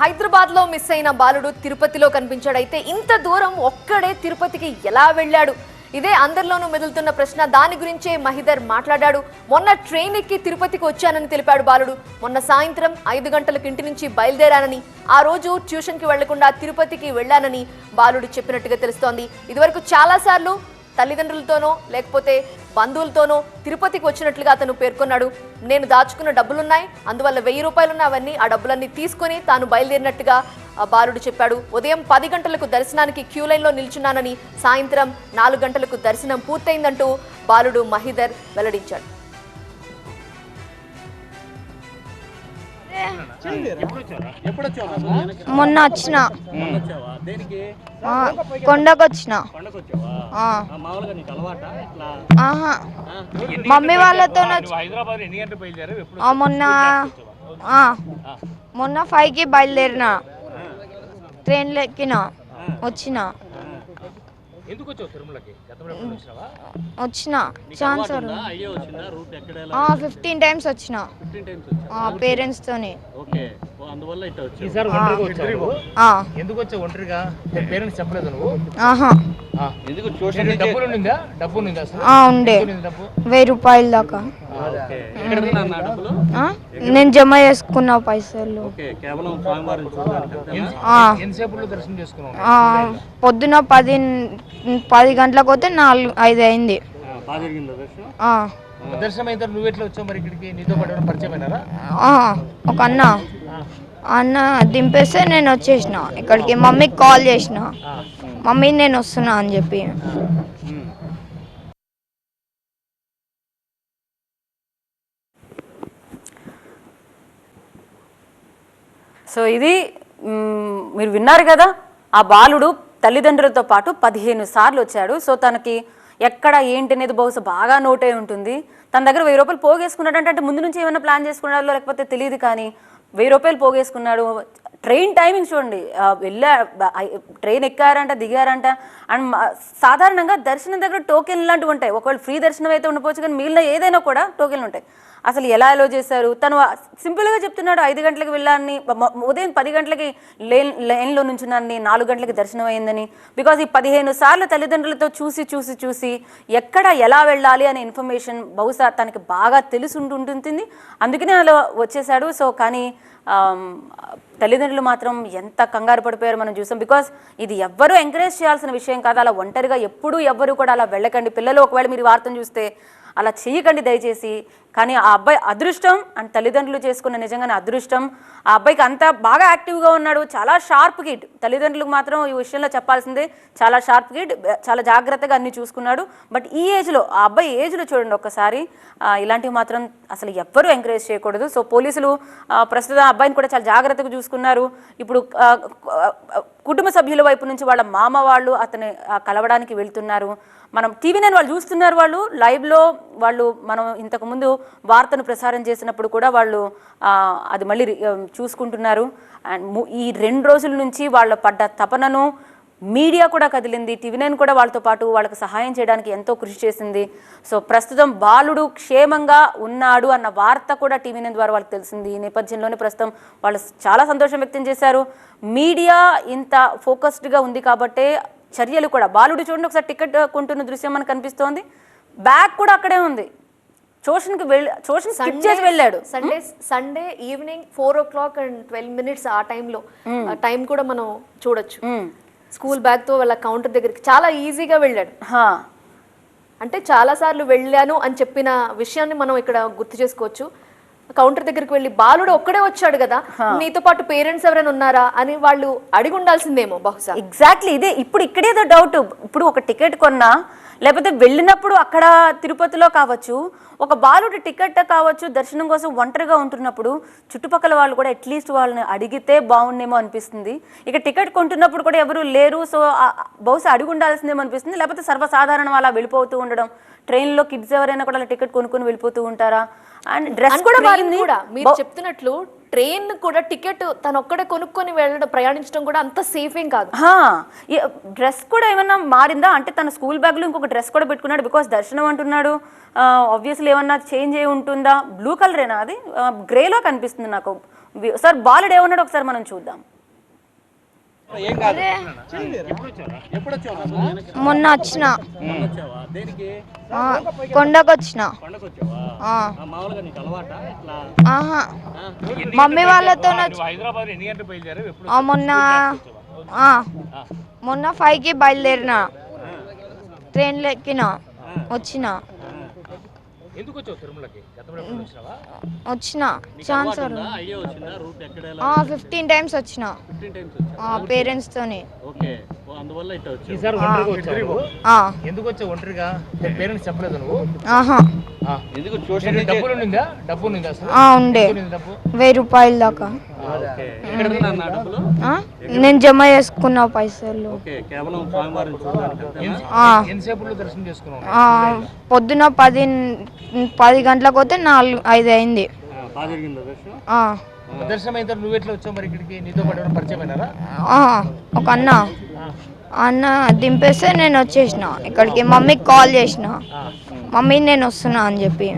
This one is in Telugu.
హైదరాబాద్లో మిస్ అయిన బాలుడు తిరుపతిలో కనిపించాడైతే ఇంత దూరం ఒక్కడే తిరుపతికి ఎలా వెళ్ళాడు? ఇదే అందరిలోనూ మెదులుతున్న ప్రశ్న. దాని గురించే మహిదర్ మాట్లాడాడు. మొన్న ట్రైన్ ఎక్కి తిరుపతికి వచ్చానని తెలిపాడు బాలుడు. మొన్న సాయంత్రం ఐదు గంటలకు ఇంటి నుంచి బయలుదేరానని ఆ రోజు ట్యూషన్కి వెళ్ళకుండా తిరుపతికి వెళ్ళానని బాలుడు చెప్పినట్టుగా తెలుస్తోంది. ఇదివరకు చాలాసార్లు తల్లిదండ్రులతోనో లేకపోతే బంధువులతోనో తిరుపతికి వచ్చినట్లుగా అతను పేర్కొన్నాడు. నేను దాచుకున్న డబ్బులున్నాయి అందువల్ల వెయ్యి రూపాయలున్న అవన్నీ ఆ డబ్బులన్నీ తీసుకొని తాను బయలుదేరినట్టుగా బాలుడు చెప్పాడు. ఉదయం పది గంటలకు దర్శనానికి క్యూ లైన్లో నిల్చున్నానని సాయంత్రం నాలుగు గంటలకు దర్శనం పూర్తయిందంటూ బాలుడు మహిదర్ వెల్లడించాడు. మొన్న వచ్చిన కొండకొచ్చిన. ఆహా. మమ్మీ వాళ్ళతో మొన్న మొన్న ఫైవ్కి బయలుదేరిన. ట్రైన్లో ఎక్కిన. వచ్చిన. ఎందుకు వచ్చావు తిరుమలకి? గతంలో వచ్చినావా? వచ్చిన. ఛాన్స్ అయ్యే వచ్చిందా? రూట్ ఎక్కడ ఫిఫ్టీన్ టైమ్స్ వచ్చిన. టైమ్స్ వచ్చా? పేరెంట్స్తోని. ఓకే. ఓ, అందువల్ల ఇట్లా వచ్చావు. ఈసారి ఒంటరిగా వచ్చావు ఆ, ఎందుకు వచ్చావు ఒంటరిగా? పేరెంట్స్ చెప్పలేదు నువ్వు? ఆహా. ఆ. ఎందుకు? నీకు డబ్బులు ఉండిందా? డబ్బు ఉండిందా అసలు? ఆ, ఉండే. ఎంత ఉండింది డబ్బు? వెయ్యి రూపాయల దాకా. నేను జమ చేసుకున్న పైసలు. పొద్దున పది పది గంటలకు పోతే నాలుగు ఐదు అయింది. ఒక అన్న. అన్న దింపేస్తే నేను వచ్చేసిన. ఇక్కడికి మమ్మీకి కాల్ చేసిన. మమ్మీ నేను వస్తున్నా అని చెప్పి. సో ఇది మీరు విన్నారు కదా ఆ బాలుడు తల్లిదండ్రులతో పాటు పదిహేను సార్లు వచ్చాడు. సో తనకి ఎక్కడ ఏంటి అనేది బహుశా బాగా నోట్ అయి ఉంటుంది. తన దగ్గర వెయ్యి రూపాయలు పోగేసుకున్నాడు అంటే ముందు నుంచి ఏమైనా ప్లాన్ చేసుకున్నాడో లేకపోతే తెలియదు కానీ వెయ్యి రూపాయలు పోగేసుకున్నాడు. ట్రైన్ టైమింగ్ చూడండి. వెళ్ళా ట్రైన్ ఎక్కారంట దిగారంట. అండ్ సాధారణంగా దర్శనం దగ్గర టోకెన్ లాంటివి ఉంటాయి. ఒకవేళ ఫ్రీ దర్శనం అయితే ఉండిపోవచ్చు కానీ మిగిలిన ఏదైనా కూడా టోకెన్లు ఉంటాయి. అసలు ఎలా అలో చేశారు? తను సింపుల్గా చెప్తున్నాడు ఐదు గంటలకు వెళ్ళాలని ఉదయం పది గంటలకి లేన్ లైన్లో నుంచున్నానని నాలుగు గంటలకి దర్శనం అయిందని. బికాజ్ ఈ పదిహేను సార్లు తల్లిదండ్రులతో చూసి చూసి చూసి ఎక్కడ ఎలా వెళ్ళాలి అనే ఇన్ఫర్మేషన్ బహుశా తనకి బాగా తెలిసి ఉంటుంది అందుకనే అలా వచ్చేసాడు సో కానీ తల్లిదండ్రులు మాత్రం ఎంత కంగారు పడిపోయారు మనం చూసాం. బికాస్ ఇది ఎవ్వరూ ఎంకరేజ్ చేయాల్సిన విషయం కాదు. అలా ఒంటరిగా ఎప్పుడూ ఎవ్వరూ కూడా అలా వెళ్ళకండి. పిల్లలు ఒకవేళ మీరు వార్తను చూస్తే అలా చేయకండి దయచేసి. కానీ ఆ అబ్బాయి అదృష్టం అండ్ తల్లిదండ్రులు చేసుకున్న నిజంగానే అదృష్టం. ఆ అబ్బాయికి అంతా బాగా యాక్టివ్గా ఉన్నాడు. చాలా షార్ప్ కిడ్. తల్లిదండ్రులకు మాత్రం ఈ విషయంలో చెప్పాల్సిందే. చాలా షార్ప్ కిడ్. చాలా జాగ్రత్తగా అన్ని చూసుకున్నాడు. బట్ ఈ ఏజ్లో ఆ అబ్బాయి ఏజ్లో చూడండి ఒక్కసారి. ఇలాంటివి మాత్రం అసలు ఎవ్వరూ ఎంకరేజ్ చేయకూడదు. సో పోలీసులు ప్రస్తుతం ఆ అబ్బాయిని కూడా చాలా జాగ్రత్తగా చూసుకున్నారు. ఇప్పుడు కుటుంబ సభ్యుల వైపు నుంచి వాళ్ళ మామ వాళ్ళు అతని కలవడానికి వెళ్తున్నారు. మనం టీవీ నైన్ వాళ్ళు చూస్తున్నారు వాళ్ళు. లైవ్లో వాళ్ళు మనం ఇంతకుముందు వార్తను ప్రసారం చేసినప్పుడు కూడా వాళ్ళు అది మళ్ళీ చూసుకుంటున్నారు. అండ్ ఈ రెండు రోజుల నుంచి వాళ్ళ పడ్డ తపనను మీడియా కూడా కదిలింది. టీవీ నైన్ కూడా వాళ్ళతో పాటు వాళ్ళకి సహాయం చేయడానికి ఎంతో కృషి చేసింది. సో ప్రస్తుతం బాలుడు క్షేమంగా ఉన్నాడు అన్న వార్త కూడా టీవీ నైన్ ద్వారా వాళ్ళకి తెలిసింది. ఈ నేపథ్యంలోనే ప్రస్తుతం వాళ్ళు చాలా సంతోషం వ్యక్తం చేశారు. మీడియా ఇంత ఫోకస్డ్గా ఉంది కాబట్టే చర్యలు కూడా బాలుడు చూడండి ఒకసారి టికెట్ కొంటున్న దృశ్యం మనకు కనిపిస్తోంది. బ్యాగ్ కూడా అక్కడే ఉంది. ట్యూషన్కి వెళ్ళి ట్యూషన్ స్కిప్ చేసి వెళ్ళాడు. Sunday Sunday evening four o'clock and twelve minutes ఆ టైంలో టైం కూడా మనం చూడొచ్చు. స్కూల్ బ్యాగ్తో వాళ్ళ కౌంటర్ దగ్గరికి చాలా ఈజీగా వెళ్ళాడు. అంటే చాలా సార్లు వెళ్ళాను అని చెప్పిన విషయాన్ని మనం ఇక్కడ గుర్తు చేసుకోవచ్చు. కౌంటర్ దగ్గరికి వెళ్ళి బాలుడు ఒక్కడే వచ్చాడు కదా నీతో పాటు పేరెంట్స్ ఎవరైనా ఉన్నారా అని వాళ్ళు అడిగి ఉండాల్సిందేమో బహుశా. ఎగ్జాక్ట్లీ ఇదే ఇప్పుడు ఇక్కడేదో డౌట్ ఇప్పుడు ఒక టికెట్ కొన్నా లేకపోతే వెళ్ళినప్పుడు అక్కడ తిరుపతిలో కావచ్చు ఒక బాలుడి టికెట్ కావచ్చు దర్శనం కోసం ఒంటరిగా ఉంటున్నప్పుడు చుట్టుపక్కల వాళ్ళు కూడా అట్లీస్ట్ వాళ్ళని అడిగితే బాగుండేమో అనిపిస్తుంది. ఇక టికెట్ కొంటున్నప్పుడు కూడా ఎవరు లేరు సో బహుశా అడిగి ఉండాల్సిందేమో అనిపిస్తుంది. లేకపోతే సర్వసాధారణం అలా వెళ్ళిపోతూ ఉండడం ట్రైన్లో కిడ్స్ ఎవరైనా కూడా అలా టికెట్ కొనుక్కొని వెళ్ళిపోతూ ఉంటారా? అండ్ డ్రెస్ కూడా మారింది కూడా. మీరు చెప్తున్నట్లు ట్రైన్ కూడా టికెట్ తను ఒక్కడే కొనుక్కొని వెళ్ళడం ప్రయాణించడం కూడా అంత సేఫ్ ఏం కాదు. డ్రెస్ కూడా ఏమన్నా మారిందా? అంటే తన స్కూల్ బ్యాగ్లో ఇంకొక డ్రెస్ కూడా పెట్టుకున్నాడు బికాస్ దర్శనం అంటున్నాడు. ఆబ్వియస్లీ ఏమన్నా చేంజ్ అయి ఉంటుందా? బ్లూ కలరేనా అది? గ్రేలో కనిపిస్తుంది నాకు. సార్ బాలుడు ఏమన్నాడు ఒకసారి మనం చూద్దాం. ఎప్పుడు వచ్చావు మొన్న వచ్చిన. కొండకు వచ్చిన ఆహా. మమ్మీ వాళ్ళతో నువ్వు మొన్న మొన్న ఫైవ్కి బయలుదేరిన. ట్రైన్లో ఎక్కిన. వచ్చిన. ఎందుకు వచ్చావు తిరుమలకి? వచ్చిన. ఛాన్స్ ఫిఫ్టీన్ టైమ్స్ వచ్చిన. వచ్చావు. ఆ, ఎందుకు వచ్చావు ఒంటరిగా? పేరెంట్స్ చెప్పలేదు నువ్వు? ఆహా. ఆ. నీకు డబ్బులు ఉండిందా? డబ్బు ఉండిందా అసలు? ఆ, ఉండే. వెయ్యి రూపాయల దాకా? నేను జమ చేసుకున్న పైసలు. పొద్దున పది పది గంటలకు పోతే నాలుగు ఐదు అయింది. ఒక అన్న. అన్న దింపేస్తే నేను వచ్చేసిన. ఇక్కడికి మమ్మీకి కాల్ చేసిన. మమ్మీ నేను వస్తున్నా అని చెప్పి.